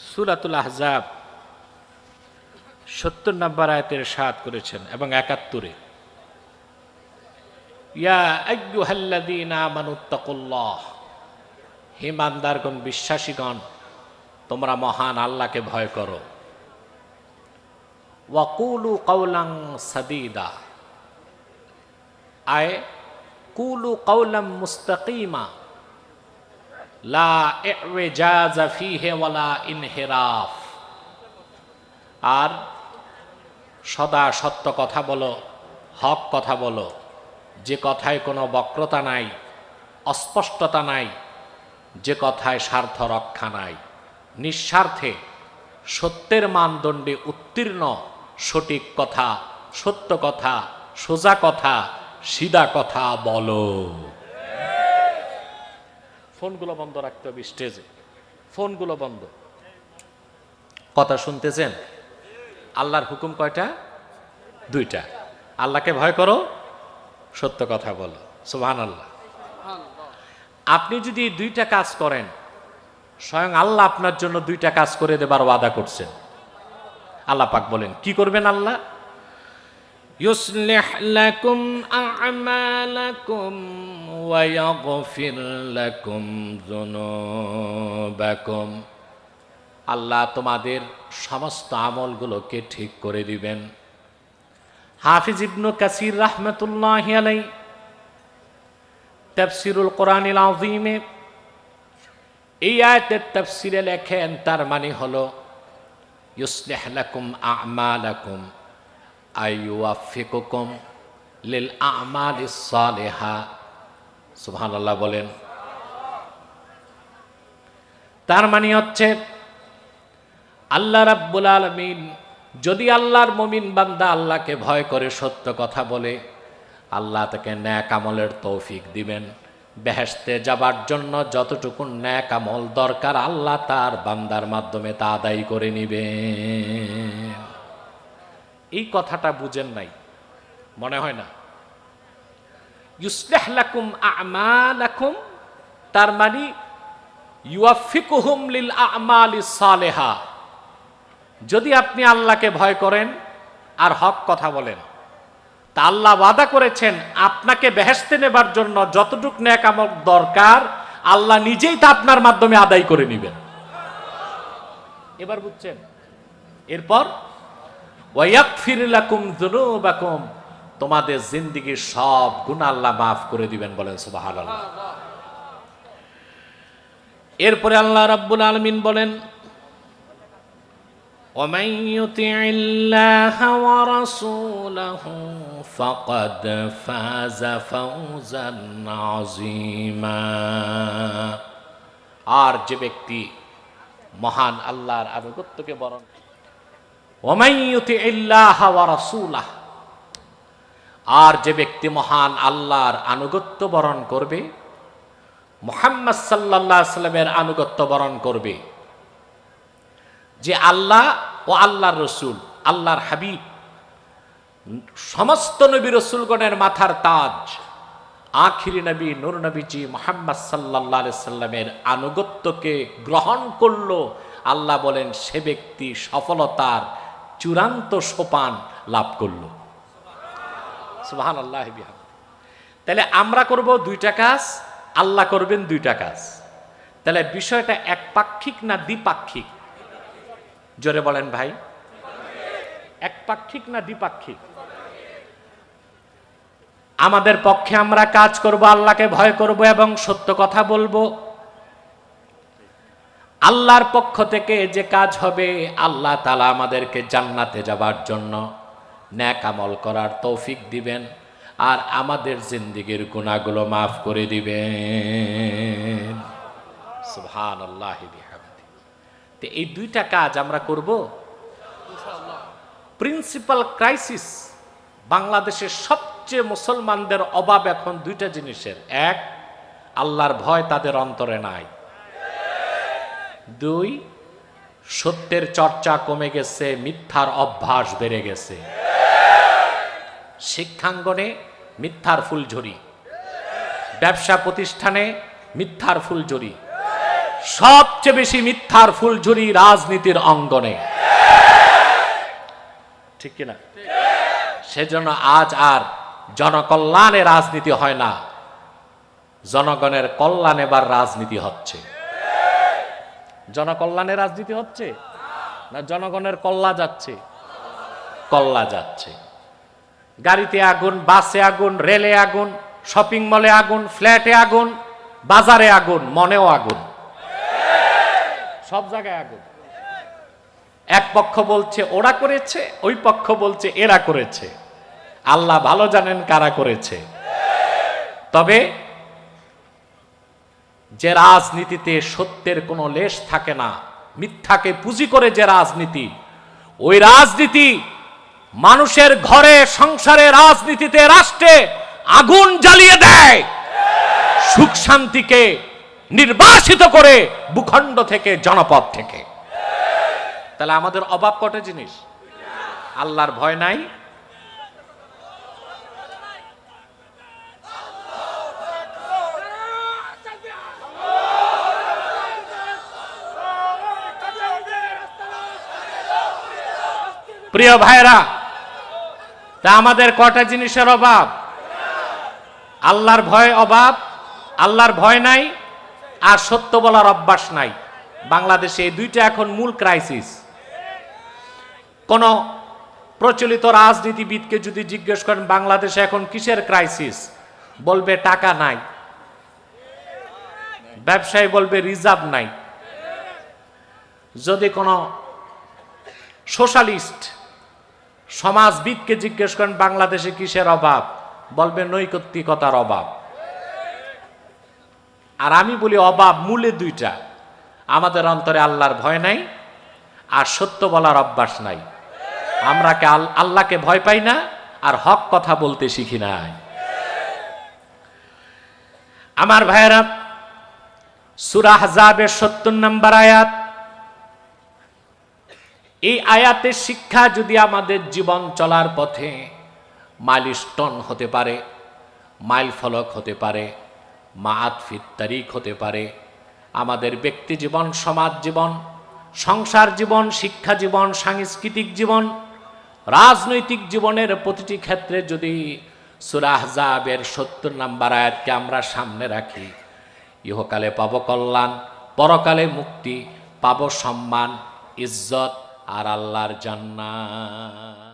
সুরাতুল আহজাব সত্তর নম্বর আয়তের সাত করেছেন এবং একাত্তরে। হিমানদারগণ বিশ্বাসীগণ, তোমরা মহান আল্লাহকে ভয় করো। ওয়াকুলু কৌলাং সাদিদা। আয়, কুলু কৌলাম মুস্তাকিমা। লা ইনহিরাফ। আর সদা সত্য কথা বলো, হক কথা বলো, যে কথায় কোনো বক্রতা নাই, অস্পষ্টতা নাই, যে কথায় স্বার্থ রক্ষা নাই। নিঃস্বার্থে সত্যের মানদণ্ডে উত্তীর্ণ, সঠিক কথা, সত্য কথা, সোজা কথা, সিধা কথা বলো। ফোনগুলো বন্ধ রাখতে হবে স্টেজে। ফোনগুলো বন্ধ। কথা শুনতেছেন? আল্লাহর হুকুম কয়টা? দুইটা। আল্লাহকে ভয় করো, সত্য কথা বলো। সুহান আল্লাহ আপনি যদি দুইটা কাজ করেন, স্বয়ং আল্লাহ আপনার জন্য দুইটা কাজ করে দেবার ওয়াদা করছেন। আল্লাহ পাক বলেন, কি করবেন আল্লাহ? ইউসলিহ লাকুম আ أعمالكم ويغفر لكم ذنوبكم আল্লাহ তোমাদের সমস্ত আমলগুলোকে ঠিক করে দিবেন হাফিজ ইবনু কাসির রহমতুল্লাহ আলাই তফসিরুল কোরআনিল আযীমে এই আয়াতের তফসিরে লেখেন তার মানে হলো ইউসলিহ লাকুম আমালাকুম আইয়ুয়াফিকুকুম লিল আমালিস সালিহা। সুবহানাল্লাহ বলেন। তার মানে হচ্ছে, আল্লাহ রাব্বুল আলামিন যদি আল্লাহর মমিন বান্দা আল্লাহকে ভয় করে সত্য কথা বলে, আল্লাহ তাকে ন্যাক আমলের তৌফিক দিবেন। বেহেস্তে যাবার জন্য যতটুকু ন্যাক আমল দরকার, আল্লাহ তার বান্দার মাধ্যমে তা আদায় করে নিবেন। এই কথাটা বুঝেন নাই। মনে হয় না? ইউসলেহ লাকুম আমালাকুম, তার মানে ইউয়াফিকুহুম লিল আমালি সালেহা। যদি আপনি আল্লাহকে ভয় করেন আর হক কথা বলেন, তা আল্লাহ ওয়াদা করেছেন আপনাকে বেহেস্তে নেবার জন্য যতটুক ন্যাক আমল দরকার, আল্লাহ নিজেই তা আপনার মাধ্যমে আদায় করে নেবেন। এবার বুঝছেন? এরপর ওয়াকফির লাকুম যুনুবাকুম তোমাদের জিন্দিগির সব গুনাহ আল্লাহ মাফ করে দিবেন বলেন সুবহানাল্লাহ এরপরে আল্লাহ রাব্বুল আলামিন বলেন ومن يطع الله ورسوله فقد فاز فوزا عظيما আর যে ব্যক্তি মহান আল্লাহর আনুগত্যকে বরণ ওমাইয়ুতি ইল্লাহ ওয়া রাসূলাহ আর যে ব্যক্তি মহান আল্লাহর আনুগত্য বরণ করবে, মুহাম্মদ আলাইহি সাল্লামের আনুগত্য বরণ করবে। যে আল্লাহ ও আল্লাহর রসুল, আল্লাহর হাবিব, সমস্ত নবী রসুলগণের মাথার তাজ, আখিরি নবী, নুর নবীজি মোহাম্মদ সাল্লাহ সাল্লামের আনুগত্যকে গ্রহণ করল, আল্লাহ বলেন, সে ব্যক্তি সফলতার চূড়ান্ত সোপান লাভ করল। সুবাহান আল্লাহ তাহলে আমরা করব দুইটা কাজ, আল্লাহ করবেন দুইটা কাজ। তাহলে বিষয়টা একপাক্ষিক না দ্বিপাক্ষিক? জোরে বলেন ভাই। একপাক্ষিক না দ্বিপাক্ষিক? আমাদের পক্ষে আমরা কাজ করব, আল্লাহকে ভয় করব এবং সত্য কথা বলব। আল্লাহর পক্ষ থেকে যে কাজ হবে, আল্লাহ তালা আমাদেরকে জান্নাতে যাবার জন্য ন্যাক আমল করার তৌফিক দিবেন আর আমাদের জিন্দিগির গুণাগুলো মাফ করে দিবেন। সুহান আল্লাহ তো এই দুইটা কাজ আমরা করব? প্রিন্সিপাল ক্রাইসিস বাংলাদেশের সবচেয়ে মুসলমানদের অভাব এখন দুইটা জিনিসের। এক আল্লাহর ভয় তাদের অন্তরে নাই। দুই সত্যের চর্চা কমে গেছে মিথ্যার অভ্যাস বেড়ে গেছে। শিক্ষাঙ্গনে মিথ্যার ফুলঝুরি ব্যবসা প্রতিষ্ঠানে মিথ্যার ফুলঝুরি সবচেয়ে বেশি মিথ্যার ফুলঝুরি রাজনীতির অঙ্গনে। ঠিক কিনা? সেজন্য আজ আর জনকল্যাণে রাজনীতি হয় না। জনগণের কল্যাণ এবার রাজনীতি হচ্ছে। জনকল্যাণে রাজনীতি হচ্ছে? না জনগণের কল্লা যাচ্ছে? কল্লা যাচ্ছে। গাড়িতে আগুন, বাসে আগুন, রেলে আগুন, শপিং মলে আগুন, ফ্ল্যাটে আগুন, বাজারে আগুন, মনেও আগুন। সব জায়গায় আগুন। এক পক্ষ বলছে, ওরা করেছে, ওই পক্ষ বলছে, এরা করেছে। আল্লাহ ভালো জানেন কারা করেছে। তবে যে রাজনীতিতে সত্যের কোনো লেশ থাকে না, মিথ্যাকে পুঁজি করে যে রাজনীতি, ওই রাজনীতি মানুষের ঘরে, সংসারে, রাজনীতিতে, রাষ্ট্রে আগুন জ্বালিয়ে দেয়। সুখ শান্তিকে নির্বাসিত করে ভূখণ্ড থেকে, জনপদ থেকে। তাহলে আমাদের অভাব কটে জিনিস? আল্লাহর ভয় নাই। প্রিয় ভাইরা তা আমাদের কটা জিনিসের অভাব? আল্লাহর ভয় অভাব, আল্লাহর ভয় নাই, আর সত্য বলার অভ্যাস নাই। বাংলাদেশে এই দুইটা এখন মূল ক্রাইসিস কোন প্রচলিত রাজনীতিবিদকে যদি জিজ্ঞেস করেন, বাংলাদেশে এখন কিসের ক্রাইসিস বলবে টাকা নাই। ব্যবসায়ী বলবে রিজার্ভ নাই। যদি কোনো সোশ্যালিস্ট সমাজবিদকে জিজ্ঞেস করেন, বাংলাদেশে কিসের অভাব? বলবে, নৈকত্তিকতার অভাব। আর আমি বলি, অভাব মূলে দুইটা। আমাদের অন্তরে আল্লাহর ভয় নাই, আর সত্য বলার অভ্যাস নাই। আমরা কে আল- আল্লাহকে ভয় পাই না, আর হক কথা বলতে শিখি নাই। আমার ভাইয়েরা সুরাহ জাবের সত্তর নম্বর আয়াত এই আয়াতের শিক্ষা যদি আমাদের জীবন চলার পথে মাইলস্টোন হতে পারে, মাইল ফলক হতে পারে মাআতফির তারিখ হতে পারে, আমাদের ব্যক্তি জীবন, সমাজ জীবন, সংসার জীবন, শিক্ষা জীবন, সাংস্কৃতিক জীবন, রাজনৈতিক জীবনের প্রতিটি ক্ষেত্রে যদি সুরাহজাবের সত্তর নাম্বার আয়াতকে আমরা সামনে রাখি, ইহকালে পাব কল্যাণ, পরকালে মুক্তি, পাব সম্মান, ইজ্জত আর আল্লাহর জান্নাত।